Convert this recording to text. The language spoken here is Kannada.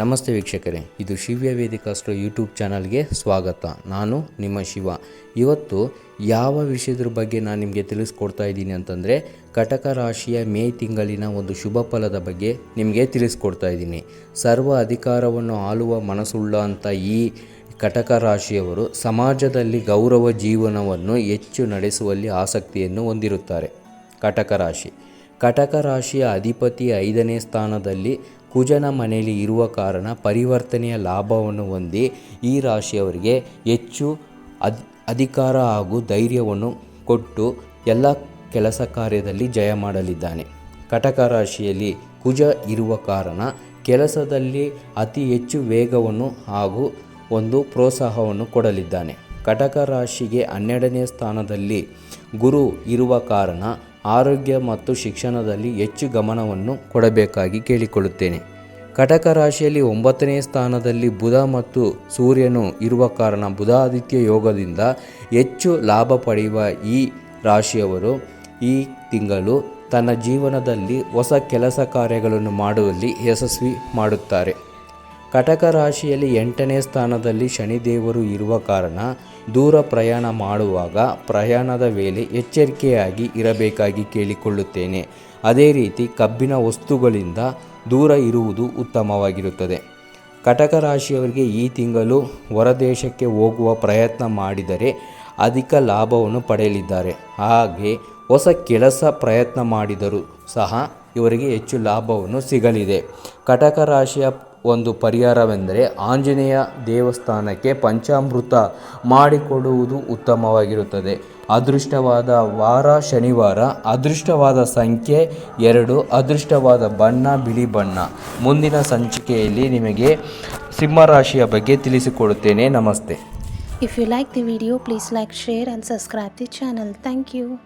ನಮಸ್ತೆ ವೀಕ್ಷಕರೇ, ಇದು ಶಿವ್ಯ ವೇದಿಕಾಸ್ಟ್ರೋ ಯೂಟ್ಯೂಬ್ ಚಾನಲ್ಗೆ ಸ್ವಾಗತ. ನಾನು ನಿಮ್ಮ ಶಿವ. ಇವತ್ತು ಯಾವ ವಿಷಯದ ಬಗ್ಗೆ ನಾನು ನಿಮಗೆ ತಿಳಿಸ್ಕೊಡ್ತಾ ಇದ್ದೀನಿ ಅಂತಂದರೆ, ಕಟಕ ರಾಶಿಯ ಮೇ ತಿಂಗಳಿನ ಒಂದು ಶುಭ ಫಲದ ಬಗ್ಗೆ ನಿಮಗೆ ತಿಳಿಸ್ಕೊಡ್ತಾ ಇದ್ದೀನಿ. ಸರ್ವ ಅಧಿಕಾರವನ್ನು ಆಳುವ ಮನಸ್ಸುಳ್ಳ ಅಂತ ಈ ಕಟಕ ರಾಶಿಯವರು ಸಮಾಜದಲ್ಲಿ ಗೌರವ ಜೀವನವನ್ನು ಹೆಚ್ಚು ನಡೆಸುವಲ್ಲಿ ಆಸಕ್ತಿಯನ್ನು ಹೊಂದಿರುತ್ತಾರೆ. ಕಟಕ ರಾಶಿ. ಕಟಕ ರಾಶಿಯ ಅಧಿಪತಿ ಐದನೇ ಸ್ಥಾನದಲ್ಲಿ ಕುಜನ ಮನೆಯಲ್ಲಿ ಇರುವ ಕಾರಣ ಪರಿವರ್ತನೆಯ ಲಾಭವನ್ನು ಹೊಂದಿ ಈ ರಾಶಿಯವರಿಗೆ ಹೆಚ್ಚು ಅದ್, ಅಧಿಕಾರ ಹಾಗೂ ಧೈರ್ಯವನ್ನು ಕೊಟ್ಟು ಎಲ್ಲ ಕೆಲಸ ಕಾರ್ಯದಲ್ಲಿ ಜಯ ಮಾಡಲಿದ್ದಾನೆ. ಕಟಕ ರಾಶಿಯಲ್ಲಿ ಕುಜ ಇರುವ ಕಾರಣ ಕೆಲಸದಲ್ಲಿ ಅತಿ ಹೆಚ್ಚು ವೇಗವನ್ನು ಹಾಗೂ ಒಂದು ಪ್ರೋತ್ಸಾಹವನ್ನು ಕೊಡಲಿದ್ದಾನೆ. ಕಟಕ ರಾಶಿಗೆ ಹನ್ನೆರಡನೇ ಸ್ಥಾನದಲ್ಲಿ ಗುರು ಇರುವ ಕಾರಣ ಆರೋಗ್ಯ ಮತ್ತು ಶಿಕ್ಷಣದಲ್ಲಿ ಹೆಚ್ಚು ಗಮನವನ್ನು ಕೊಡಬೇಕಾಗಿ ಕೇಳಿಕೊಳ್ಳುತ್ತೇನೆ. ಕಟಕ ರಾಶಿಯಲ್ಲಿ ಒಂಬತ್ತನೇ ಸ್ಥಾನದಲ್ಲಿ ಬುಧ ಮತ್ತು ಸೂರ್ಯನು ಇರುವ ಕಾರಣ ಬುಧಾದಿತ್ಯ ಯೋಗದಿಂದ ಹೆಚ್ಚು ಲಾಭ ಪಡೆಯುವ ಈ ರಾಶಿಯವರು ಈ ತಿಂಗಳು ತನ್ನ ಜೀವನದಲ್ಲಿ ಹೊಸ ಕೆಲಸ ಕಾರ್ಯಗಳನ್ನು ಮಾಡುವಲ್ಲಿ ಯಶಸ್ವಿ ಮಾಡುತ್ತಾರೆ. ಕಟಕ ರಾಶಿಯಲ್ಲಿ ಎಂಟನೇ ಸ್ಥಾನದಲ್ಲಿ ಶನಿದೇವರು ಇರುವ ಕಾರಣ ದೂರ ಪ್ರಯಾಣ ಮಾಡುವಾಗ ಪ್ರಯಾಣದ ವೇಳೆ ಎಚ್ಚರಿಕೆಯಾಗಿ ಇರಬೇಕಾಗಿ ಕೇಳಿಕೊಳ್ಳುತ್ತೇನೆ. ಅದೇ ರೀತಿ ಕಬ್ಬಿನ ವಸ್ತುಗಳಿಂದ ದೂರ ಇರುವುದು ಉತ್ತಮವಾಗಿರುತ್ತದೆ. ಕಟಕ ರಾಶಿಯವರಿಗೆ ಈ ತಿಂಗಳು ಹೊರದೇಶಕ್ಕೆ ಹೋಗುವ ಪ್ರಯತ್ನ ಮಾಡಿದರೆ ಅಧಿಕ ಲಾಭವನ್ನು ಪಡೆಯಲಿದ್ದಾರೆ. ಹಾಗೆ ಹೊಸ ಕೆಲಸ ಪ್ರಯತ್ನ ಮಾಡಿದರೂ ಸಹ ಇವರಿಗೆ ಹೆಚ್ಚು ಲಾಭವನ್ನು ಸಿಗಲಿದೆ. ಕಟಕ ರಾಶಿಯ ಒಂದು ಪರಿಹಾರವೆಂದರೆ ಆಂಜನೇಯ ದೇವಸ್ಥಾನಕ್ಕೆ ಪಂಚಾಮೃತ ಮಾಡಿಕೊಡುವುದು ಉತ್ತಮವಾಗಿರುತ್ತದೆ. ಅದೃಷ್ಟವಾದ ವಾರ ಶನಿವಾರ, ಅದೃಷ್ಟವಾದ ಸಂಖ್ಯೆ ಎರಡು, ಅದೃಷ್ಟವಾದ ಬಣ್ಣ ಬಿಳಿ ಬಣ್ಣ. ಮುಂದಿನ ಸಂಚಿಕೆಯಲ್ಲಿ ನಿಮಗೆ ಸಿಂಹರಾಶಿಯ ಬಗ್ಗೆ ತಿಳಿಸಿಕೊಡುತ್ತೇನೆ. ನಮಸ್ತೆ. If you like the video please like share and subscribe the channel thank you.